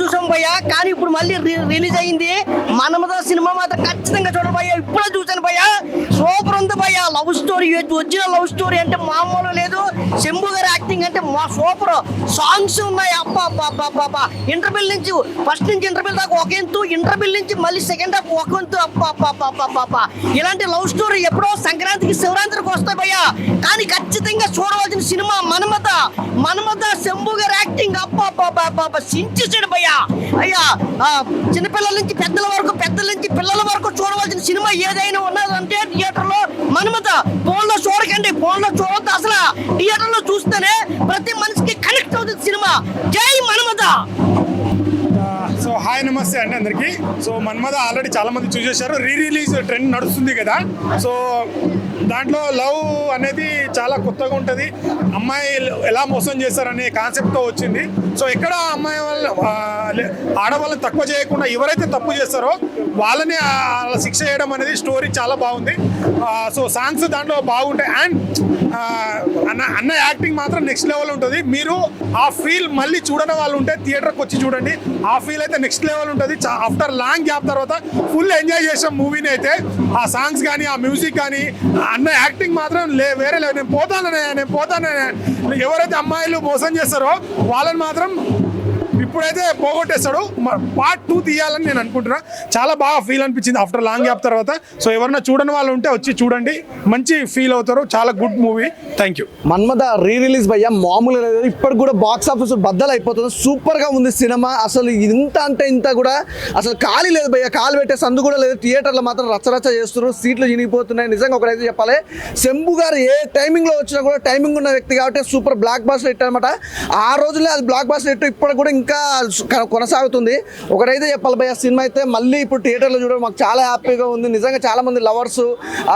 చూసాం భయ్యా. కానీ ఇప్పుడు మళ్ళీ రిలీజ్ అయింది మనమద సినిమా మాత్రం ఖచ్చితంగా చూడండి భయ్యా. ఇప్పుడే చూసాను భయ్యా. సూపర్ ఉంది భయ్యా. లవ్ స్టోరీ వచ్చిన లవ్ స్టోరీ అంటే మామూలు లేదు. శంభు గారి యాక్టింగ్ అంటే మా సూపర్. సాంగ్స్ ఉన్నాయి. అబ్బా అబ్బా అబ్బా అబ్బా అబ్బా. ఇంటర్వెల్ నుంచి ఫస్ట్ నుంచి ఇంటర్వెల్ దాకా ఒక ఎంతు ఇంటర్వెల్ నుంచి మళ్ళీ సెకండ్ హాఫ్ ఒక ఎంతు అబ్బా అబ్బా అబ్బా అబ్బా అబ్బా అబ్బా. ఇలాంటి లవ్ స్టోరీ ఎప్పుడో సంక్రాంతికి శివరాత్రికి వస్తాయి భయ్యా. కానీ ఖచ్చితంగా చూడవలసిన సినిమా అబ్బా సించేసాడు భయ్యా. అయ్యా ఆ, చిన్నపిల్లల నుంచి పెద్దల వరకు పెద్దల నుంచి పిల్లల వరకు చూడవలసిన సినిమా ఏదైనా ఉన్నదంటే థియేటర్లో మనమత ఫోన్లో చూడకండి ఫోన్లో అసలు. థియేటర్లో చూస్తేనే ప్రతి మనిషికి కనెక్ట్ అవుతుంది సినిమా. జై మనమత! సో హాయ్ నమస్తే అండి అందరికీ. సో మన్మద ఆల్రెడీ చాలా మంది చూసేశారు రీ రిలీజ్ ట్రెండ్ నడుస్తుంది కదా. సో దాంట్లో లవ్ అనేది చాలా కొత్తగా ఉంటుంది. అమ్మాయి ఎలా మోసం చేస్తారనే కాన్సెప్ట్తో వచ్చింది. సో ఎక్కడ అమ్మాయి వాళ్ళ ఆడవాళ్ళని తక్కువ చేయకుండా ఎవరైతే తప్పు చేస్తారో వాళ్ళని శిక్ష చేయడం అనేది స్టోరీ చాలా బాగుంది. సో సాంగ్స్ దాంట్లో బాగుంటాయి. అండ్ అన్న అన్న యాక్టింగ్ మాత్రం నెక్స్ట్ లెవెల్ ఉంటుంది. మీరు ఆ ఫీల్ మళ్ళీ చూడని వాళ్ళు ఉంటే థియేటర్కి వచ్చి చూడండి. ఆ ఫీల్ అయితే నెక్స్ట్ లెవెల్ ఉంటుంది. ఆఫ్టర్ లాంగ్ గ్యాప్ తర్వాత ఫుల్ ఎంజాయ్ చేసాం మూవీని అయితే ఆ సాంగ్స్ కానీ ఆ మ్యూజిక్ కానీ అన్న యాక్టింగ్ మాత్రం లే వేరే లేవు నేను పోతాననే నేను పోతాననే. ఎవరైతే అమ్మాయిలు మోసం చేస్తారో వాళ్ళని మాత్రం ఇప్పుడైతే పోగొట్టేస్తాడు. పార్ట్ టూ తీయాలని నేను అనుకుంటున్నా. చాలా బాగా ఫీల్ అనిపించింది ఆఫ్టర్ లాంగ్ గ్యాప్ తర్వాత. సో ఎవరన్నా చూడని వాళ్ళు ఉంటే వచ్చి చూడండి. మంచి ఫీల్ అవుతారు. చాలా good movie thank you Manmadha re release భయ్య మామూలు లేదు. ఇప్పటికి కూడా బాక్స్ ఆఫీస్ బద్దలు అయిపోతుంది సూపర్గా ఉంది సినిమా. అసలు ఇంత అంటే ఇంత కూడా అసలు ఖాళీ లేదు భయ్య. కాలు పెట్టే సందు కూడా లేదు. థియేటర్లో మాత్రం రచ్చరచ్చ చేస్తున్నారు. సీట్లు చినిగిపోతున్నాయి నిజంగా ఒకటైతే చెప్పాలి. శంభు గారు ఏ టైమింగ్లో వచ్చినా కూడా టైమింగ్ ఉన్న వ్యక్తి కాబట్టి సూపర్ బ్లాక్ బాస్టర్ హిట్ అనమాట ఆ రోజులే అది బ్లాక్ బాస్టర్ హిట్ ఇప్పటికి కూడా ఇంకా కొనసాగుతుంది. ఒకటైతే చెప్పాలి భయ్య సినిమా అయితే మళ్ళీ ఇప్పుడు థియేటర్లో చూడడం మాకు చాలా హ్యాపీగా ఉంది. నిజంగా చాలా మంది లవర్స్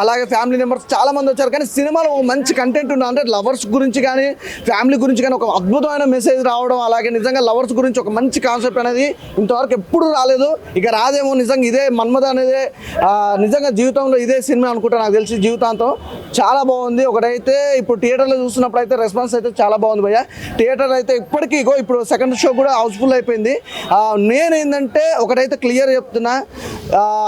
అలాగే ఫ్యామిలీ మెంబర్స్ చాలా మంది వచ్చారు. కానీ సినిమాలో ఒక మంచి కంటెంట్ ఉన్న అంటే లవర్స్ గురించి కానీ ఫ్యామిలీ గురించి కానీ ఒక అద్భుతమైన మెసేజ్ రావడం అలాగే నిజంగా లవర్స్ గురించి ఒక మంచి కాన్సెప్ట్ అనేది ఇంతవరకు ఎప్పుడు రాలేదు. ఇక రాదేమో నిజంగా ఇదే మన్మద అనేది నిజంగా జీవితంలో ఇదే సినిమా అనుకుంటా నాకు తెలిసి జీవితాంతం. చాలా బాగుంది. ఒకటైతే ఇప్పుడు థియేటర్లో చూస్తున్నప్పుడు అయితే రెస్పాన్స్ అయితే చాలా బాగుంది భయ్య. థియేటర్ అయితే ఇప్పటికీ ఇగో ఇప్పుడు సెకండ్ షో కూడా హౌస్ఫుల్ అయిపోయింది. నేను ఏంటంటే ఒకటైతే క్లియర్ చెప్తున్నా.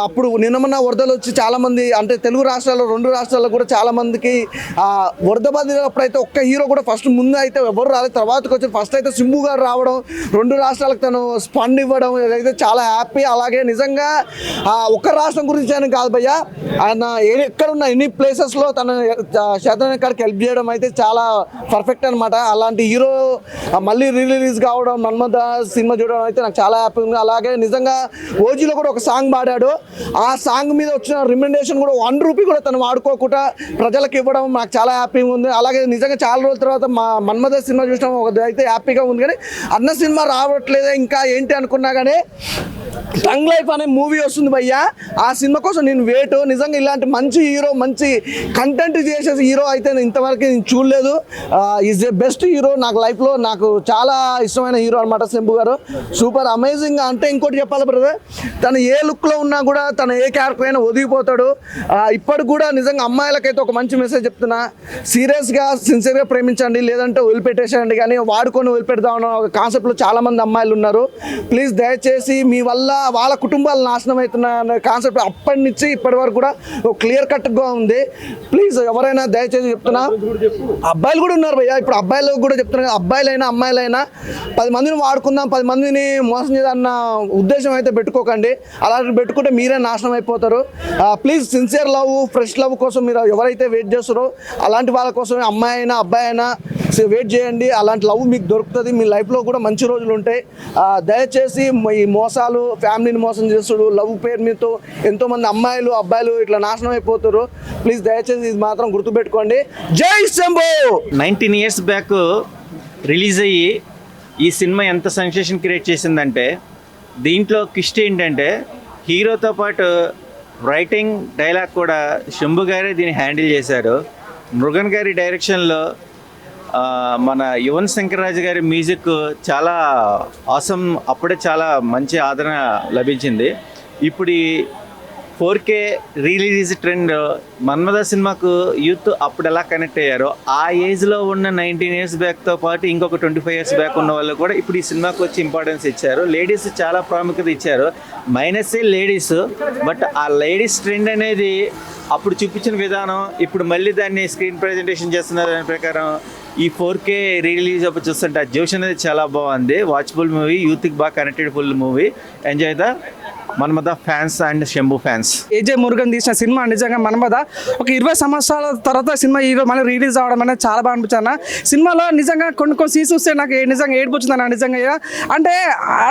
అప్పుడు నిన్నమన్న వరదలు వచ్చి చాలామంది అంటే తెలుగు రాష్ట్రాల్లో రెండు రాష్ట్రాల్లో కూడా చాలామందికి వరద బాధినప్పుడు అయితే ఒక్క హీరో కూడా ఫస్ట్ ముందు అయితే ఎవరు రాలేదు. తర్వాతకి వచ్చి ఫస్ట్ అయితే సింబు గారు రావడం రెండు రాష్ట్రాలకు తను స్పండ్ ఇవ్వడం ఇదైతే చాలా హ్యాపీ అలాగే నిజంగా ఆ, ఒక్క రాష్ట్రం గురించి అని కాదు భయ్య. ఆయన ఏ- ఎక్కడున్న ఎన్ని ప్లేసెస్లో తన శాతం కాడికి హెల్ప్ చేయడం అయితే చాలా పర్ఫెక్ట్ అనమాట అలాంటి హీరో మళ్ళీ రిలీజ్ కావడం మన్మద సినిమా చూడడం అయితే నాకు చాలా హ్యాపీ ఉంది. అలాగే నిజంగా ఓజీలో కూడా ఒక సాంగ్ పాడాడు. ఆ సాంగ్ మీద వచ్చిన రిమెండేషన్ కూడా వన్ రూపీ కూడా తను వాడుకోకుండా ప్రజలకు ఇవ్వడం నాకు చాలా హ్యాపీగా ఉంది. అలాగే నిజంగా చాలా రోజుల తర్వాత మా మన్మద సినిమా చూసినాం. ఒక అయితే హ్యాపీగా ఉంది. కానీ అన్న సినిమా రావట్లేదే ఇంకా ఏంటి అనుకున్నా కానీ యంగ్ లైఫ్ అనే మూవీ వస్తుంది భయ్యా. ఆ సినిమా కోసం నేను వేటు. నిజంగా ఇలాంటి మంచి హీరో మంచి కంటెంట్ చేసే హీరో అయితే నేను ఇంతవరకు నేను చూడలేదు. ఈజ్ ఎ బెస్ట్ హీరో నాకు లైఫ్లో నాకు చాలా ఇష్టమైన హీరో అనమాట శంభు గారు. సూపర్ అమేజింగ్ అంటే ఇంకోటి చెప్పాలి బ్రదర్ తను ఏ లుక్లో ఉన్నా కూడా తను ఏ క్యారెక్టర్ అయినా ఒదిగిపోతాడు. ఇప్పటికి కూడా నిజంగా అమ్మాయిలకైతే ఒక మంచి మెసేజ్ చెప్తున్నా. సీరియస్గా సిన్సియర్గా ప్రేమించండి. లేదంటే వదిలిపెట్టేసేయండి. కానీ వాడుకొని వదిలిపెడదాం అన్న ఒక కాన్సెప్ట్లో చాలా మంది అమ్మాయిలు ఉన్నారు. ప్లీజ్ దయచేసి మీ వల్ల వాళ్ళ కుటుంబాలు నాశనం అవుతున్న కాన్సెప్ట్ అప్పటి నుంచి ఇప్పటి వరకు కూడా క్లియర్ కట్గా ఉంది. ప్లీజ్ ఎవరైనా దయచేసి చెప్తున్నా. అబ్బాయిలు కూడా ఉన్నారు భయ్య. ఇప్పుడు అబ్బాయిలు కూడా చెప్తున్నా అబ్బాయిలైనా అమ్మాయిలైనా పది మందిని వాడుకుందాం పది మందిని మోసం చేయాలన్న ఉద్దేశం అయితే పెట్టుకోకండి. అలాంటి పెట్టుకుంటే మీరే నాశనం అయిపోతారు. Please sincere love fresh love కోసం మీరు ఎవరైతే వెయిట్ చేస్తారో అలాంటి వాళ్ళ కోసం అమ్మాయి అయినా అబ్బాయి అయినా వెయిట్ చేయండి. అలాంటి లవ్ మీకు దొరుకుతుంది. మీ లైఫ్లో కూడా మంచి రోజులు ఉంటాయి. దయచేసి ఈ మోసాలు ఫ్యామిలీని మోసం చేస్తుడు లవ్ పేరు మీతో ఎంతోమంది అమ్మాయిలు అబ్బాయిలు ఇట్లా నాశనం అయిపోతారు ప్లీజ్ దయచేసి ఇది మాత్రం గుర్తుపెట్టుకోండి. జై Shambho! Nineteen years back release అయ్యి ఈ సినిమా ఎంత సెన్సేషన్ క్రియేట్ చేసిందంటే దీంట్లో కిస్ట్ ఏంటంటే హీరోతో పాటు రైటింగ్ డైలాగ్ కూడా శంభు గారే దీన్ని హ్యాండిల్ చేశారు. మృగన్ గారి డైరెక్షన్లో మన యువన్ శంకర్ రాజు గారి మ్యూజిక్ చాలా ఆసం అప్పుడే చాలా మంచి ఆదరణ లభించింది. ఇప్పుడు four K release trend Manmadha సినిమాకు యూత్ అప్పుడు ఎలా కనెక్ట్ అయ్యారో ఆ ఏజ్లో ఉన్న నైన్టీన్ ఇయర్స్ బ్యాక్తో పాటు ఇంకొక ట్వంటీ ఫైవ్ ఇయర్స్ బ్యాక్ ఉన్న వాళ్ళు కూడా ఇప్పుడు ఈ సినిమాకు వచ్చి ఇంపార్టెన్స్ ఇచ్చారు. లేడీస్ చాలా ప్రాముఖ్యత ఇచ్చారు. మైనస్ లేడీస్ బట్ ఆ లేడీస్ ట్రెండ్ అనేది అప్పుడు చూపించిన విధానం ఇప్పుడు మళ్ళీ దాన్ని స్క్రీన్ ప్రజెంటేషన్ చేస్తున్నారు దాని ప్రకారం ఈ ఫోర్ కే రిలీజ్ అప్పుడు చూస్తుంటే ఆ జోష్ అనేది చాలా బాగుంది. వాచ్ఫుల్ మూవీ యూత్కి బాగా connected full movie enjoy the Manmadha fans and Shambhu fans AJ Murugan తీసిన సినిమా నిజంగా మనమద ఒక ఇరవై సంవత్సరాల తర్వాత సినిమా ఈ మళ్ళీ రిలీజ్ అవ్వడం అనేది చాలా బాగా అనిపించాను సినిమాలో నిజంగా కొన్ని కొన్ని సీన్స్ వస్తే నాకు నిజంగా ఏడిపోతుందన్న నిజంగా ఇక. అంటే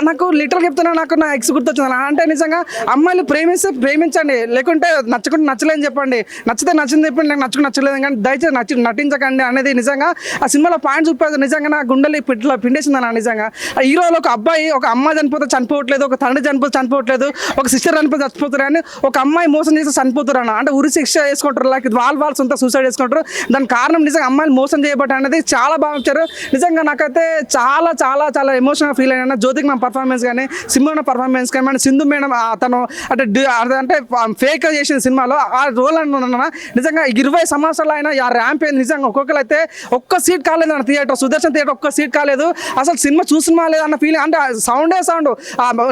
నాకు లిటర్ చెప్తున్నా నాకు నా ఎక్స్ గుర్తొచ్చింది అంటే నిజంగా అమ్మాయిలు ప్రేమిస్తే ప్రేమించండి లేకుంటే నచ్చకుండా నచ్చలేదని చెప్పండి. నచ్చితే నచ్చింది చెప్పండి నాకు నచ్చుకు నచ్చలేదు కానీ దయచేసి నచ్చి నటించకండి అనేది నిజంగా ఆ సినిమాలో పాయింట్స్ చూపేది నిజంగా నా గుండెలు పిట్ల పిండేసిందన్న నిజంగా. ఆ హీరోలో ఒక అబ్బాయి ఒక అమ్మాయి చనిపోతే చనిపోవట్లేదు ఒక తండ్రి చనిపోతే చనిపోవట్లేదు ఒక సిస్టర్ చనిపోతే చచ్చిపోతారని అని ఒక అమ్మాయి మోసం చేస్తే చనిపోతారు అన్న. అంటే ఉరి శిక్ష వేసుకుంటారు లైక్ వాళ్ళు వాళ్ళు సొంత సూసైడ్ చేసుకుంటారు దాని కారణం నిజంగా అమ్మాయిలు మోసం చేయబట్టి అనేది చాలా బాగా వచ్చారు నిజంగా నాకైతే చాలా చాలా చాలా ఎమోషనల్ ఫీల్ అయినా జ్యోతికి మన పర్ఫార్మెన్స్ కానీ సినిమా పర్ఫార్మెన్స్ కానీ మన సింధు మేడం అతను తను అంటే అంటే ఫేక్ చేసిన సినిమాలో ఆ రోల్ అన్న నిజంగా ఇరవై సంవత్సరాలు అయినా ఆ ర్యాంప్ అయింది నిజంగా. ఒక్కొక్కరు అయితే ఒక్క సీట్ కాలేదు అన్న థియేటర్ సుదర్శన్ థియేటర్ ఒక్క సీట్ కాలేదు. అసలు సినిమా చూసినా లేదన్న ఫీలింగ్ అంటే సౌండే సౌండ్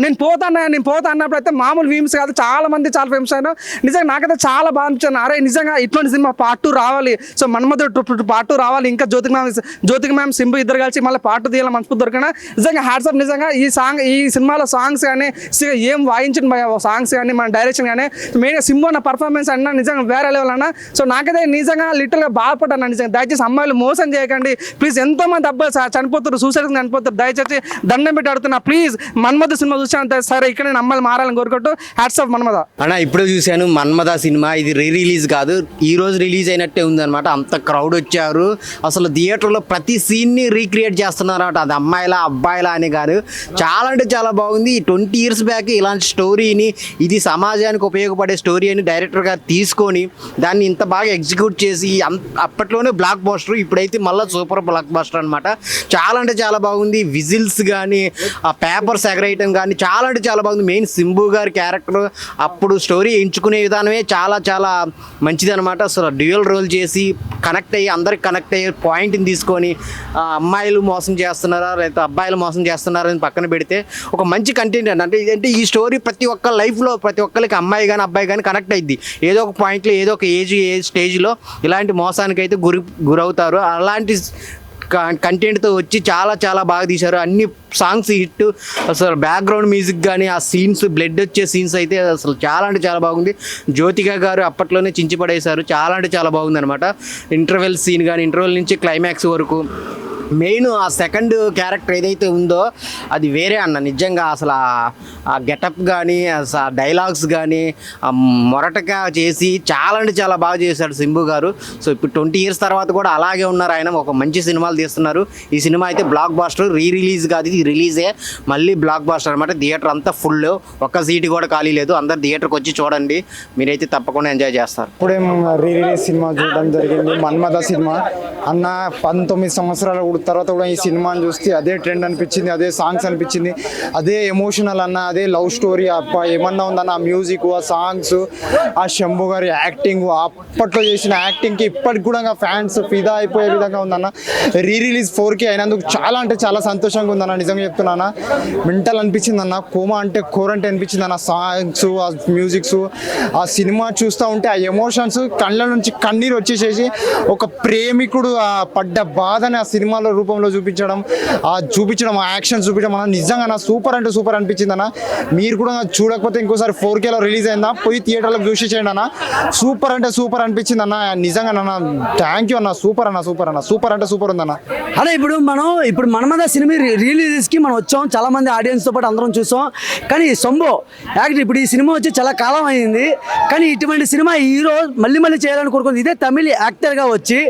నేను పోతాను నేను పోతాను చూసినప్పుడు అయితే మామూలు వీమ్స్ కాదు చాలా మంది చాలా ఫేమస్ అయినా. నిజంగా నాకైతే చాలా బాగా అనిపించాను అరే నిజంగా ఇటువంటి సినిమా పార్ట్ టూ రావాలి. సో మన్మధుడు పార్ట్ టూ రావాలి. ఇంకా జ్యోతికి మ్యామ్ జ్యోతికి మ్యామ్ సింబు ఇద్దరు కలిసి మళ్ళీ పార్ట్ టూ తీయాలి మనస్ఫూర్తి దొరికిన నిజంగా హ్యాట్సప్ నిజంగా ఈ సాంగ్ ఈ సినిమాలో సాంగ్స్ కానీ ఏం వాయించిన సాంగ్స్ కానీ మన డైరెక్షన్ కానీ మెయిన్గా సింబు అన్న పర్ఫార్మెన్స్ అన్న నిజంగా వేరే లెవెల్ అన్న. సో నాకైతే నిజంగా లిటిల్గా బాధపడ్డాను నిజంగా. దయచేసి అమ్మాయిలు మోసం చేయకండి. ప్లీజ్ ఎంతో మంది అబ్బాయిలు చ- చనిపోతారు సూసైడ్ చనిపోతారు దయచేసి దండం పెట్టి ఆడుతున్నా ప్లీజ్ మన్మధు సినిమా చూసాను సరే ఇక్కడ నేను అమ్మాయిలు మారాలని కోరుకుంటూ హ్యాట్స్ ఆఫ్ మన్మద అన్న ఇప్పుడే చూశాను మన్మద సినిమా. ఇది రీ రిలీజ్ కాదు ఈ రోజు రిలీజ్ అయినట్టే ఉందన్నమాట. అంత క్రౌడ్ వచ్చారు. అసలు థియేటర్లో ప్రతి సీన్ని రీక్రియేట్ చేస్తున్నారన్నమాట. అది అమ్మాయిలా అబ్బాయిలా అని కాదు. చాలా అంటే చాలా బాగుంది. ట్వంటీ ఇయర్స్ బ్యాక్ ఇలాంటి స్టోరీని ఇది సమాజానికి ఉపయోగపడే స్టోరీ అని డైరెక్టర్గా తీసుకొని దాన్ని ఇంత బాగా ఎగ్జిక్యూట్ చేసి అప్పట్లోనే బ్లాక్ బాస్టర్ ఇప్పుడైతే మళ్ళీ సూపర్ బ్లాక్ బాస్టర్ అనమాట చాలా అంటే చాలా బాగుంది. విజిల్స్ కానీ ఆ పేపర్స్ ఎగరేయటం కానీ చాలా అంటే చాలా బాగుంది. మెయిన్ సింబు గారి క్యారెక్టర్ అప్పుడు స్టోరీ ఎంచుకునే విధానమే చాలా చాలా మంచిది అనమాట అసలు డ్యూయల్ రోల్ చేసి కనెక్ట్ అయ్యి అందరికి కనెక్ట్ అయ్యే పాయింట్ని తీసుకొని ఆ, అమ్మాయిలు మోసం చేస్తున్నారా లేదా అబ్బాయిలు మోసం చేస్తున్నారా అని పక్కన పెడితే ఒక మంచి కంటెంట్ అండి అంటే అంటే ఈ స్టోరీ ప్రతి ఒక్క లైఫ్లో ప్రతి ఒక్కరికి అమ్మాయి కానీ అబ్బాయి కానీ కనెక్ట్ అయ్యింది ఏదో ఒక పాయింట్లో ఏదో ఒక ఏజ్ ఏ స్టేజ్లో ఇలాంటి మోసానికి అయితే గురి గురవుతారు. అలాంటి కంటెంట్తో వచ్చి చాలా చాలా బాగా తీశారు. అన్ని సాంగ్స్ హిట్. అసలు బ్యాక్గ్రౌండ్ మ్యూజిక్ కానీ ఆ సీన్స్ బ్లడ్ వచ్చే సీన్స్ అయితే అసలు చాలా అంటే చాలా బాగుంది. జ్యోతిక గారు అప్పట్లోనే చించి పడేశారు. చాలా అంటే చాలా బాగుంది అనమాట ఇంటర్వెల్ సీన్ కానీ ఇంటర్వెల్ నుంచి క్లైమాక్స్ వరకు. మెయిన్ ఆ సెకండ్ క్యారెక్టర్ ఏదైతే ఉందో అది వేరే అన్న. నిజంగా అసలు ఆ- ఆ గెటప్ కానీ అసలు ఆ డైలాగ్స్ కానీ ఆ మొరటగా చేసి చాలా అంటే చాలా బాగా చేశాడు సింబు గారు. సో ఇప్పుడు ట్వంటీ ఇయర్స్ తర్వాత కూడా అలాగే ఉన్నారు ఆయన. ఒక మంచి సినిమాలు తీస్తున్నారు. ఈ సినిమా అయితే బ్లాక్ బాస్టర్ రీ రిలీజ్ కాదు ఇది రిలీజే మళ్ళీ బ్లాక్ బాస్టర్ అనమాట థియేటర్ అంతా ఫుల్ ఒక్క సీటు కూడా ఖాళీ లేదు. అందరు థియేటర్కి వచ్చి చూడండి. మీరైతే తప్పకుండా ఎంజాయ్ చేస్తారు. ఇప్పుడే రీ రిలీజ్ సినిమా చూడడం జరిగింది. మన్మథ సినిమా. అన్న పంతొమ్మిది సంవత్సరాల తర్వాత కూడా ఈ సినిమాని చూస్తే అదే ట్రెండ్ అనిపించింది అదే సాంగ్స్ అనిపించింది అదే ఎమోషనల్ అన్న అదే లవ్ స్టోరీ ఏమన్నా ఉందన్న? ఆ మ్యూజిక్ ఆ సాంగ్స్ ఆ శంభు గారి యాక్టింగ్ అప్పట్లో చేసిన యాక్టింగ్కి ఇప్పటికి కూడా ఫ్యాన్స్ ఫిదా అయిపోయే విధంగా ఉందన్న. రీ రిలీజ్ ఫోర్కి అయినందుకు చాలా అంటే చాలా సంతోషంగా ఉందన్న నిజంగా చెప్తున్నానా మెంటల్ అనిపించింది అన్న. కోమా అంటే కోర్ అంటే అనిపించింది అన్న. సాంగ్స్ ఆ మ్యూజిక్స్ ఆ సినిమా చూస్తూ ఉంటే ఆ ఎమోషన్స్ కళ్ళ నుంచి కన్నీరు వచ్చేసేసి ఒక ప్రేమికుడు ఆ పడ్డ బాధని ఆ సినిమాలో రూపంలో చూపించడం ఆ చూపించడం ఆ యాక్షన్ చూపించడం అన్న. నిజంగా నా సూపర్ అంటే సూపర్ అనిపించింది అన్న. మీరు కూడా చూడకపోతే ఇంకోసారి ఫోర్ కేలో రిలీజ్ అయిందా? పోయి థియేటర్లో చూసి చేయండి అన్న. సూపర్ అంటే సూపర్ అనిపించింది అన్న. నిజంగా అన్న థ్యాంక్ యూ అన్న. సూపర్ అన్న సూపర్ అన్న. సూపర్ అంటే సూపర్ ఉందన్న అదే ఇప్పుడు మనం ఇప్పుడు మనమద సినిమా రిలీజ్ రిలీజ్కి మనం వచ్చాం. చాలా మంది ఆడియన్స్తో పాటు అందరం చూసాం. కానీ సొంబో యాక్టర్ ఇప్పుడు ఈ సినిమా వచ్చి చాలా కాలం అయింది. కానీ ఇటువంటి సినిమా హీరో మళ్ళీ మళ్ళీ చేయాలని కోరుకుంది. ఇదే తమిళ యాక్టర్గా వచ్చి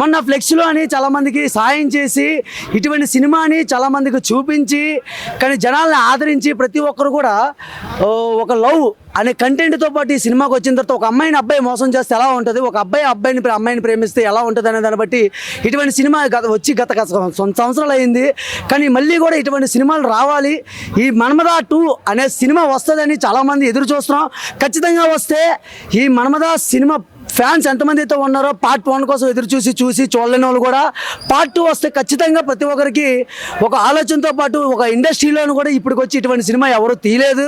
మొన్న ఫ్లెక్స్లో అని చాలామందికి సాయం చేసి ఇటువంటి సినిమాని చాలామందికి చూపించి కానీ జనాల్ని ఆదరించి ప్రతి ఒక్కరు కూడా ఒక లవ్ అనే కంటెంట్తో పాటు ఈ సినిమాకి వచ్చిన తర్వాత ఒక అమ్మాయిని అబ్బాయి మోసం చేస్తే ఎలా ఉంటుంది? ఒక అబ్బాయి అబ్బాయిని ప్రే- అమ్మాయిని ప్రేమిస్తే ఎలా ఉంటుంది అనే దాన్ని బట్టి ఇటువంటి సినిమా గత వచ్చి గత గత సంవత్సరాలు అయింది. కానీ మళ్ళీ కూడా ఇటువంటి సినిమాలు రావాలి. ఈ మన్మదా టూ అనే సినిమా వస్తుందని చాలామంది ఎదురు చూస్తున్నాం. ఖచ్చితంగా వస్తే ఈ మన్మదా సినిమా ఫ్యాన్స్ ఎంతమంది అయితే ఉన్నారో పార్ట్ వన్ కోసం ఎదురు చూసి చూసి చూడలేని వాళ్ళు కూడా పార్ట్ టూ వస్తే ఖచ్చితంగా ప్రతి ఒక్కరికి ఒక ఆలోచనతో పాటు ఒక ఇండస్ట్రీలోను కూడా ఇప్పటికొచ్చి ఇటువంటి సినిమా ఎవరు తీయలేదు.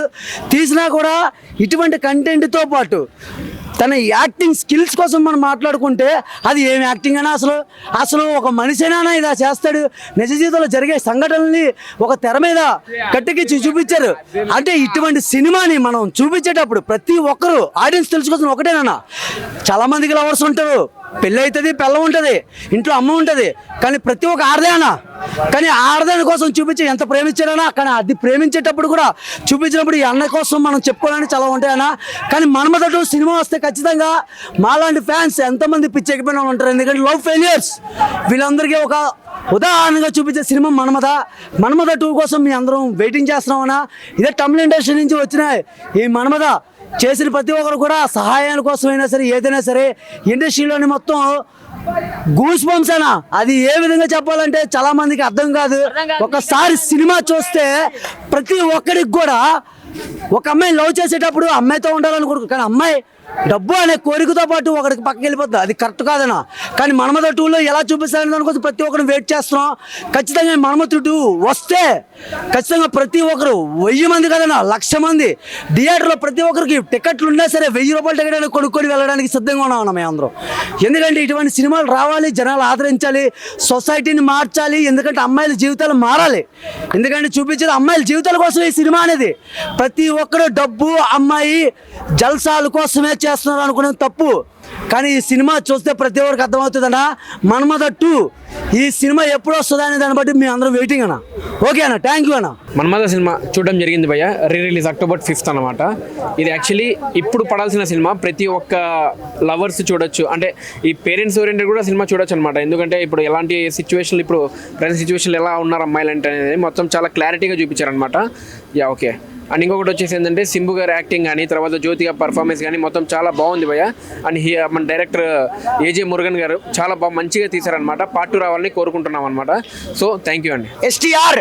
తీసినా కూడా ఇటువంటి కంటెంట్తో పాటు తన యాక్టింగ్ స్కిల్స్ కోసం మనం మాట్లాడుకుంటే అది ఏం యాక్టింగ్ అయినా అసలు అసలు ఒక మనిషినైనా ఇలా చేస్తాడు. నిజ జీవితంలో జరిగే సంఘటనల్ని ఒక తెర మీద కట్టెకిచ్చి చూపించారు. అంటే ఇటువంటి సినిమాని మనం చూపించేటప్పుడు ప్రతి ఒక్కరు ఆడియన్స్ తెలుసుకోవాల్సిన ఒకటేనా చాలా మందికి లవర్స్ ఉంటారు. పెళ్ళి అవుతుంది పిల్ల ఉంటుంది ఇంట్లో అమ్మ ఉంటుంది. కానీ ప్రతి ఒక్క ఆడదేనా కానీ ఆడదాని కోసం చూపించి ఎంత ప్రేమించాడనా కానీ అది ప్రేమించేటప్పుడు కూడా చూపించినప్పుడు ఈ అన్న కోసం మనం చెప్పుకోవడానికి చాలా ఉంటాయనా కానీ మనమదటు సినిమా వస్తే ఖచ్చితంగా మాలాంటి ఫ్యాన్స్ ఎంతమంది పిచ్చెక్కిపోయిన ఉంటారు. ఎందుకంటే లవ్ ఫెయిలియర్స్. వీళ్ళందరికీ ఒక ఉదాహరణగా చూపించే సినిమా మనమద మనమద టూ కోసం మీ అందరం వెయిటింగ్ చేస్తున్నామన్నా ఇదే తమిళ ఇండస్ట్రీ నుంచి వచ్చిన ఈ మనమద చేసిన ప్రతి ఒక్కరు కూడా సహాయాల కోసమైనా సరే ఏదైనా సరే ఇండస్ట్రీలోని మొత్తం గూస్ బంప్స్ అనా అది ఏ విధంగా చెప్పాలంటే చాలా మందికి అర్థం కాదు. ఒకసారి సినిమా చూస్తే ప్రతి ఒక్కరికి కూడా ఒక అమ్మాయి లవ్ చేసేటప్పుడు అమ్మాయితో ఉండాలనుకోడు కానీ అమ్మాయి డబ్బు అనే కోరికతో పాటు ఒకరికి పక్కకి వెళ్ళిపోతుంది అది కరెక్ట్ కాదనా? కానీ మన్మథ టూలో ఎలా చూపిస్తారని దానికోసం ప్రతి ఒక్కరు వెయిట్ చేస్తున్నాం. ఖచ్చితంగా మన్మథ టూ వస్తే ఖచ్చితంగా ప్రతి ఒక్కరు వెయ్యి మంది కదనా? లక్ష మంది. థియేటర్లో ప్రతి ఒక్కరికి టికెట్లు ఉన్నా సరే వెయ్యి రూపాయల టికెట్ అయినా కొనుక్కొని వెళ్ళడానికి సిద్ధంగా ఉన్నాం మేము అందరం ఎందుకంటే ఇటువంటి సినిమాలు రావాలి జనాలు ఆదరించాలి సొసైటీని మార్చాలి ఎందుకంటే అమ్మాయిల జీవితాలు మారాలి. ఎందుకంటే చూపించేది అమ్మాయిల జీవితాల కోసం ఈ సినిమా అనేది. ప్రతి ఒక్కరు డబ్బు అమ్మాయి జల్సాల కోసమే చేస్తున్నారు అనుకునేది తప్పు. కానీ ఈ సినిమా చూస్తే ప్రతి ఒక్కరికి అర్థమవుతుందన్నా మన్మథ టూ ఈ సినిమా ఎప్పుడు వస్తుందా అనే దాన్ని బట్టి మేము అందరం వెయిటింగ్ అన్న. ఓకే అన్న థ్యాంక్ యూ అన్న. మన్మథ సినిమా చూడడం జరిగింది భయ్య. రీ రిలీజ్ అక్టోబర్ ఫిఫ్త్ అనమాట ఇది యాక్చువల్లీ ఇప్పుడు పడాల్సిన సినిమా. ప్రతి ఒక్క లవర్స్ చూడొచ్చు. అంటే ఈ పేరెంట్స్ ఓరియంటెడ్ కూడా సినిమా చూడొచ్చు అనమాట ఎందుకంటే ఇప్పుడు ఎలాంటి సిచ్యువేషన్లు ఇప్పుడు ప్రజెంట్ సిచ్యువేషన్లు ఎలా ఉన్నారు అమ్మాయిలు అంటే అనేది మొత్తం చాలా క్లారిటీగా చూపించారనమాట యా ఓకే అండ్ ఇంకొకటి వచ్చేసి ఏంటంటే సింబు గారి యాక్టింగ్ కానీ తర్వాత జ్యోతిగా పర్ఫార్మెన్స్ కానీ మొత్తం చాలా బాగుంది భయ్య. అండ్ హీ మన డైరెక్టర్ ఏజే మురుగన్ గారు చాలా బాగా మంచిగా తీశారనమాట పార్ట్ టూ రావాలని కోరుకుంటున్నాం అనమాట సో థ్యాంక్ యూ అండి. ఎస్టీఆర్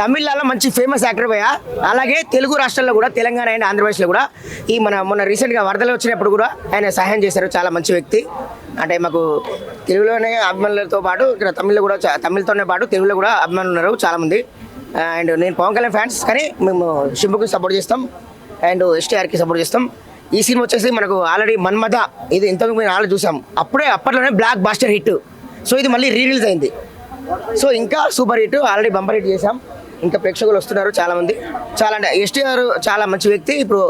తమిళనాడులో మంచి ఫేమస్ యాక్టర్ భయ అలాగే తెలుగు రాష్ట్రాల్లో కూడా తెలంగాణ అండ్ ఆంధ్రప్రదేశ్లో కూడా ఈ మన మొన్న రీసెంట్గా వరదలు వచ్చినప్పుడు కూడా ఆయన సహాయం చేశారు చాలా మంచి వ్యక్తి. అంటే మాకు తెలుగులోనే అభిమానులతో పాటు ఇక్కడ తమిళ్ళో కూడా తమిళ్తోనే పాటు తెలుగులో కూడా అభిమానులు ఉన్నారు చాలామంది అండ్ నేను పవన్ కళ్యాణ్ ఫ్యాన్స్ కానీ మేము శింపుకి సపోర్ట్ చేస్తాం. అండ్ ఎస్టీఆర్కి సపోర్ట్ చేస్తాం. ఈ సినిమా వచ్చేసి మనకు ఆల్రెడీ మన్మథ ఇది ఇంతకు మేము ఆల్రెడీ చూసాం. అప్పుడే అప్పట్లోనే బ్లాక్ బాస్టర్ హిట్ సో ఇది మళ్ళీ రీరిలీజ్ అయింది. సో ఇంకా super hit already bumper hit చేసాం ఇంకా ప్రేక్షకులు వస్తున్నారు చాలామంది. చాలా అంటే ఎస్టీఆర్ చాలా మంచి వ్యక్తి. ఇప్పుడు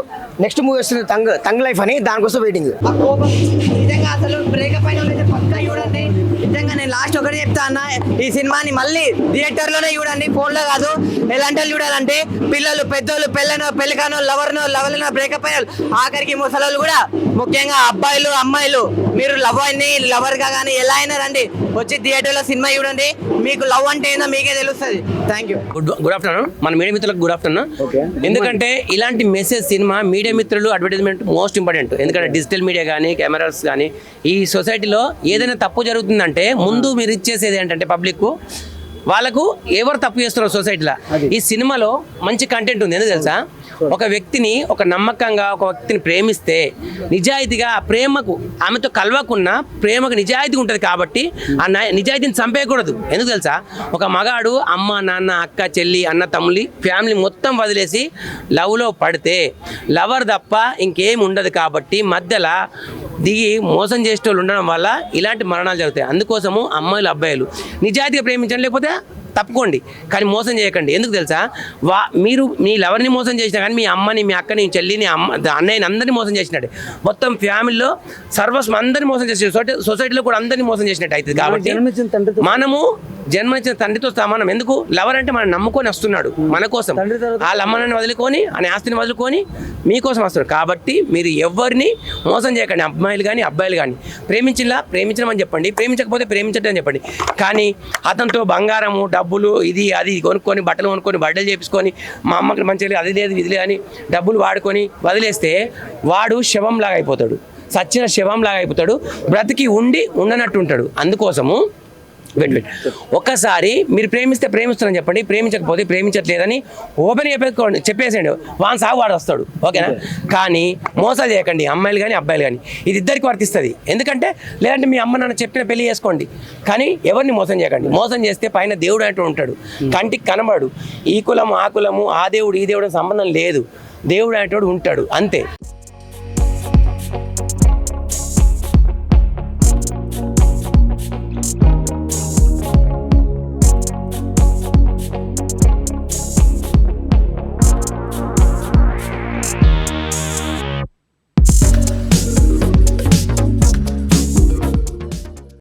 నెక్స్ట్ మూవీ వస్తుంది తంగ్ తంగ్ లైఫ్ అని దానికోసం వెయిటింగ్ అసలు బ్రేకప్ అయిన నిజంగా నేను లాస్ట్ ఒకటి చెప్తా అన్న ఈ సినిమాని మళ్ళీ థియేటర్లోనే చూడండి ఫోన్లో కాదు. ఎలాంటి వాళ్ళు చూడాలంటే పిల్లలు పెద్దోళ్ళు పెళ్ళనో పెళ్ళికానో లవర్నో లవలనో బ్రేకప్ అయిన వాళ్ళు, ఆఖరికి ముసలోళ్ళు కూడా ముఖ్యంగా అబ్బాయిలు అమ్మాయిలు మీరు లవ్ అని లవర్గా కానీ ఎలా అయినా రండి. వచ్చి థియేటర్లో సినిమా చూడండి. మీకు లవ్ అంటే ఏందో మీకే తెలుస్తుంది. Thank you good good afternoon మన మీడియా మిత్రులకు గుడ్ ఆఫ్టర్నూన్ ఎందుకంటే ఇలాంటి మెసేజ్ సినిమా మీడియా మిత్రులు అడ్వర్టైజ్మెంట్ మోస్ట్ ఇంపార్టెంట్ ఎందుకంటే డిజిటల్ మీడియా కానీ కెమెరాస్ కానీ ఈ సొసైటీలో ఏదైనా తప్పు జరుగుతుందంటే ముందు మీరు ఇచ్చేసేది ఏంటంటే పబ్లిక్ వాళ్ళకు ఎవరు తప్పు చేస్తున్నారు సొసైటీలో. ఈ సినిమాలో మంచి కంటెంట్ ఉంది. ఎందుకు తెలుసా? ఒక వ్యక్తిని ఒక నమ్మకంగా ఒక వ్యక్తిని ప్రేమిస్తే నిజాయితీగా ఆ ప్రేమకు ఆమెతో కలవకున్నా ప్రేమకు నిజాయితీ ఉంటుంది కాబట్టి ఆ నిజాయితీని చంపేయకూడదు. ఎందుకు తెలుసా? ఒక మగాడు అమ్మ నాన్న అక్క చెల్లి అన్న తమ్ముడి ఫ్యామిలీ మొత్తం వదిలేసి లవ్లో పడితే లవర్ తప్ప ఇంకేం ఉండదు కాబట్టి మధ్యలో దిగి మోసం చేసే వాళ్ళు ఉండడం వల్ల ఇలాంటి మరణాలు జరుగుతాయి. అందుకోసము అమ్మాయిలు అబ్బాయిలు నిజాయితీగా ప్రేమించండి లేకపోతే తప్పుకోండి. కానీ మోసం చేయకండి. ఎందుకు తెలుసా? వా మీరు మీ లవర్ని మోసం చేసినా కానీ మీ అమ్మని మీ అక్కని మీ చెల్లిని అమ్మ అన్నయ్యని అందరినీ మోసం చేసినట్టు. మొత్తం ఫ్యామిలీలో సర్వస్వం అందరినీ మోసం సొసైటీ సొసైటీలో కూడా అందరినీ మోసం చేసినట్టు అవుతుంది కాబట్టి మనము జన్మనిచ్చిన తండ్రితో సమానం. ఎందుకు? లవర్ అంటే మనం నమ్ముకొని వస్తున్నాడు మన కోసం. వాళ్ళ అమ్మని వదులుకొని ఆ ఆస్తిని వదులుకొని మీకోసం వస్తున్నాడు. కాబట్టి మీరు ఎవరిని మోసం చేయకండి. అమ్మాయిలు కానీ అబ్బాయిలు కానీ ప్రేమించిలా ప్రేమించమని చెప్పండి. ప్రేమించకపోతే ప్రేమించటం అని చెప్పండి. కానీ అతనితో బంగారము డబ్బులు ఇది అది కొనుక్కొని బట్టలు కొనుక్కొని బట్టలు చేపించుకొని మా అమ్మకి మంచిగా అది లేదు ఇది లేదు అని డబ్బులు వాడుకొని వదిలేస్తే వాడు శవంలాగా అయిపోతాడు. సచ్చిన శవంలాగా అయిపోతాడు. బ్రతికి ఉండి ఉండనట్టు ఉంటాడు అందుకోసము వెయిట్ వెయిట్ ఒక్కసారి మీరు ప్రేమిస్తే ప్రేమిస్తున్నారని చెప్పండి ప్రేమించకపోతే ప్రేమించట్లేదని ఓపెన్ చెప్పేసుకోండి చెప్పేసేయండి. వాన్ సాగు వాడు వస్తాడు ఓకేనా? కానీ మోసాలు చేయకండి అమ్మాయిలు కానీ అబ్బాయిలు కానీ. ఇది ఇద్దరికి వర్తిస్తుంది. ఎందుకంటే లేదంటే మీ అమ్మ నాన్న చెప్పిన పెళ్ళి చేసుకోండి. కానీ ఎవరిని మోసం చేయకండి. మోసం చేస్తే పైన దేవుడు అంటూ ఉంటాడు. కంటికి కనబడు. ఈ కులము ఆ కులము ఆ దేవుడు ఈ దేవుడు సంబంధం లేదు. దేవుడు అనేటోడు ఉంటాడు. అంతే.